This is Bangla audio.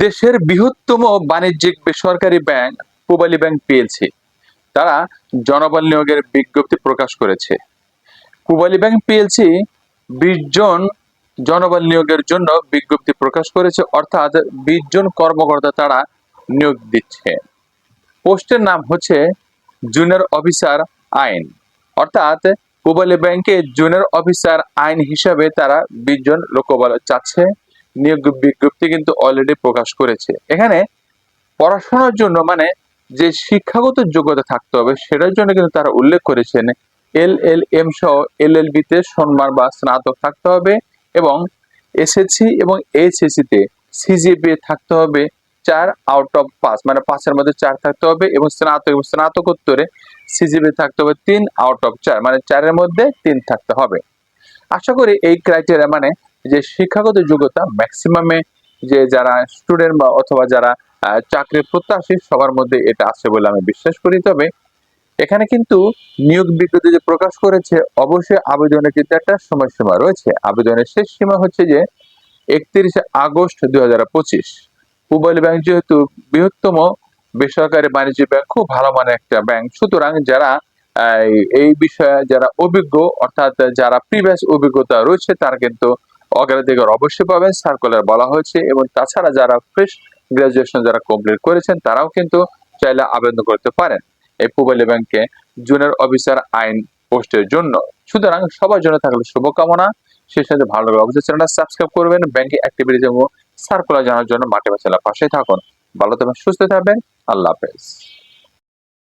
দেশের বৃহত্তম বাণিজ্যিক বেসরকারি ব্যাংক পূবালী ব্যাংক পিএলসি। তারা জনবল নিয়োগের বিজ্ঞপ্তি প্রকাশ করেছে। পূবালী ব্যাংক পিএলসি বিশ জন জনবল নিয়োগের জন্য বিজ্ঞপ্তি প্রকাশ করেছে, অর্থাৎ বিশ জন কর্মকর্তা তারা নিয়োগ দিচ্ছে। পোস্টের নাম হচ্ছে জুনিয়র অফিসার আইন। অর্থাৎ পূবালী ব্যাংকে জুনিয়র অফিসার আইন হিসাবে তারা বিশ জন লোকবল চাচ্ছে। নিয়োগ বিজ্ঞপ্তি কিন্তু অলরেডি প্রকাশ করেছে। এখানে পড়াশোনার জন্য মানে যে শিক্ষাগত যোগ্যতা থাকতে হবে, সেটার জন্য কিন্তু তারা উল্লেখ করেছেন, এল এল এম সহ এল এল বিতে সম্মান বা স্নাতক থাকতে হবে এবং এসএসসি এবং এইচএসসি তে সিজিপিএ থাকতে হবে, চার আউট অফ পাঁচ মানে পাঁচের মধ্যে চার থাকতে হবে এবং স্নাতক এবং স্নাতকোত্তরে সিজিপিএ থাকতে হবে, তিন আউট অফ চার মানে চারের মধ্যে তিন থাকতে হবে। আশা করি এই ক্রাইটেরিয়া মানে যে শিক্ষাগত যোগ্যতা ম্যাক্সিমামে যে যারা স্টুডেন্ট বা অথবা যারা আহ, চাকরির প্রত্যাশী সবার মধ্যে এটা আছে বলে আমি বিশ্বাস করি। তবে এখানে কিন্তু নিয়োগ বিজ্ঞপ্তি যে প্রকাশ করেছে অবশ্যই আবেদনের কিন্তু একটা সময়সীমা রয়েছে। আবেদনের শেষ সীমা হচ্ছে যে একত্রিশে আগস্ট দুই হাজার পঁচিশ। পূবালী ব্যাংক যেহেতু বৃহত্তম বেসরকারি বাণিজ্য ব্যাংক খুব ভালো মানের একটা ব্যাংক। সুতরাং যারা এই বিষয়ে যারা অভিজ্ঞ অর্থাৎ যারা প্রিভিয়াস অভিজ্ঞতা রয়েছে তারা কিন্তু অগ্রাধিকার অবশ্যই পাবেন সার্কুলার বলা হয়েছে এবং তাছাড়া যারা ফ্রেশ গ্রাজুয়েশন যারা কমপ্লিট করেছেন, তারাও কিন্তু চাইলে আবেদন করতে পারেন এই পূবালী ব্যাংকে জুনিয়র অফিসার আইন পোস্টের জন্য। সুতরাং সবার জন্য থাকলে শুভকামনা। সেই সাথে ভালো লাগবে অবশ্যই চ্যানেলটা সাবস্ক্রাইব করবেন ব্যাংকে অ্যাক্টিভিটিজ এবং সার্কুলার জানার জন্য মাঠে বাচ্চালা পাশে থাকুন। ভালো থাকবেন, সুস্থ থাকবেন, আল্লাহ হাফেজ।